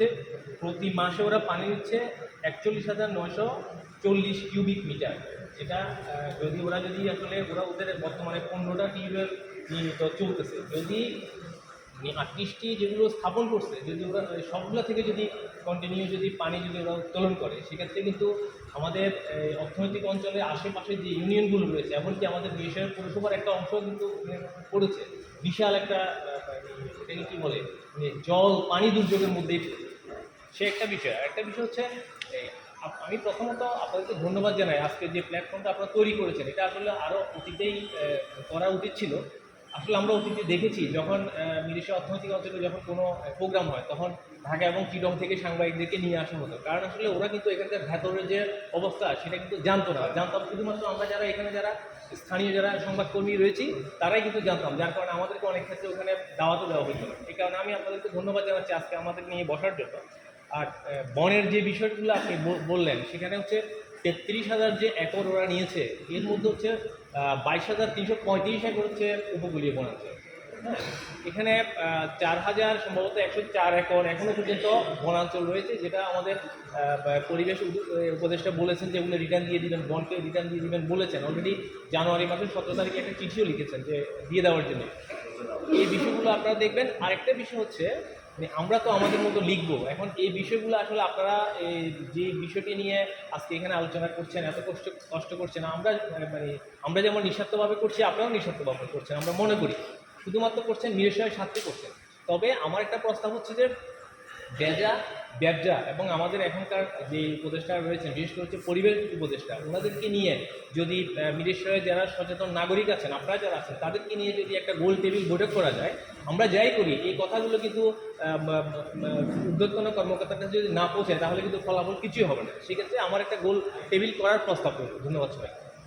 হচ্ছে প্রতি মাসে ওরা পানি নিচ্ছে একচল্লিশ হাজার নয়শো চল্লিশ কিউবিক মিটার আহ, যদি ওরা যদি আসলে ওরা ওদের বর্তমানে পনেরোটা টিউবওয়েল নিয়মিত চলতেছে যদি আটত্রিশটি যেগুলো স্থাপন করছে যদি ওরা সবগুলো থেকে যদি কন্টিনিউ যদি পানি যদি ওরা উত্তোলন করে সেক্ষেত্রে কিন্তু আমাদের অর্থনৈতিক অঞ্চলের আশেপাশে যে ইউনিয়নগুলো রয়েছে এমনকি আমাদের দেশের পৌরসভার একটা অংশ কিন্তু পড়েছে বিশাল একটা মানে, কী বলে মানে জল পানি দুর্যোগের মধ্যেই। সে একটা বিষয়। একটা বিষয় হচ্ছে আমি প্রথমত আপনাদেরকে ধন্যবাদ জানাই আজকে যে প্ল্যাটফর্মটা আপনারা তৈরি করেছেন। এটা আসলে আরও অতীতেই করা উচিত ছিল। আসলে আমরা অতীতে দেখেছি, যখন মিলিশিয়া অর্থনৈতিক অঞ্চলে যখন কোনো প্রোগ্রাম হয়, তখন ঢাকা এবং চিডং থেকে সাংবাদিকদেরকে নিয়ে আসা হতো কারণ আসলে ওরা কিন্তু এখানকার ভেতরের যে অবস্থা, সেটা কিন্তু জানতো না। জানতাম শুধুমাত্র আমরা যারা এখানে যারা স্থানীয় যারা সংবাদকর্মী রয়েছি, তারাই কিন্তু জানতাম। যার কারণে আমাদেরকে অনেক ক্ষেত্রে ওখানে দাওয়াতও দেওয়া হয়েছিল। এই কারণে আমি আপনাদেরকে ধন্যবাদ জানাচ্ছি আজকে আমাদের নিয়ে বসার জন্য। আর বনের যে বিষয়গুলো আপনি বললেন সেখানে হচ্ছে তেত্রিশ হাজার যে একর ওরা নিয়েছে এর মধ্যে হচ্ছে বাইশ হাজার তিনশো পঁয়ত্রিশ একর হচ্ছে উপকূলীয় বনাঞ্চল হ্যাঁ, এখানে চার হাজার সম্ভবত একশো চার একর এখনও পর্যন্ত বনাঞ্চল রয়েছে যেটা আমাদের পরিবেশ উপদেষ্টা বলেছেন যে ওগুলো রিটার্ন দিয়ে দিবেন বনকে রিটার্ন দিয়ে দিবেন বলেছেন। অলরেডি জানুয়ারি মাসের সতেরো তারিখে একটা চিঠিও লিখেছেন যে দিয়ে দেওয়ার জন্য। এই বিষয়গুলো আপনারা দেখবেন। আরেকটা বিষয় হচ্ছে মানে আমরা তো আমাদের মতো লিখব। এখন এই বিষয়গুলো আসলে আপনারা যে বিষয়টি নিয়ে আজকে এখানে আলোচনা করছেন, এত কষ্ট কষ্ট করছেন, আমরা মানে আমরা যেমন নিঃস্বার্থভাবে করছি, আপনারাও নিঃস্বার্থভাবে করছেন, আমরা মনে করি। শুধুমাত্র করছেন নিরসয়ের স্বার্থে করছেন। তবে আমার একটা প্রস্তাব হচ্ছে যে বেজা ব্যবজা এবং আমাদের এখনকার যে উপদেষ্টা রয়েছেন, বিশেষ করে হচ্ছে পরিবেশ উপদেষ্টা, ওনাদেরকে নিয়ে যদি মিরেশ্বরের যারা সচেতন নাগরিক আছেন, আপনারা যারা আছেন, তাদেরকে নিয়ে যদি একটা গোল টেবিল বৈঠক করা যায়, আমরা যাই করি, এই কথাগুলো কিন্তু উদ্যোতন কর্মকর্তার কাছে যদি না পৌঁছায়, তাহলে কিন্তু ফলাফল কিছুই হবে না। সেক্ষেত্রে আমার একটা গোল টেবিল করার প্রস্তাব করব ধন্যবাদ সবাই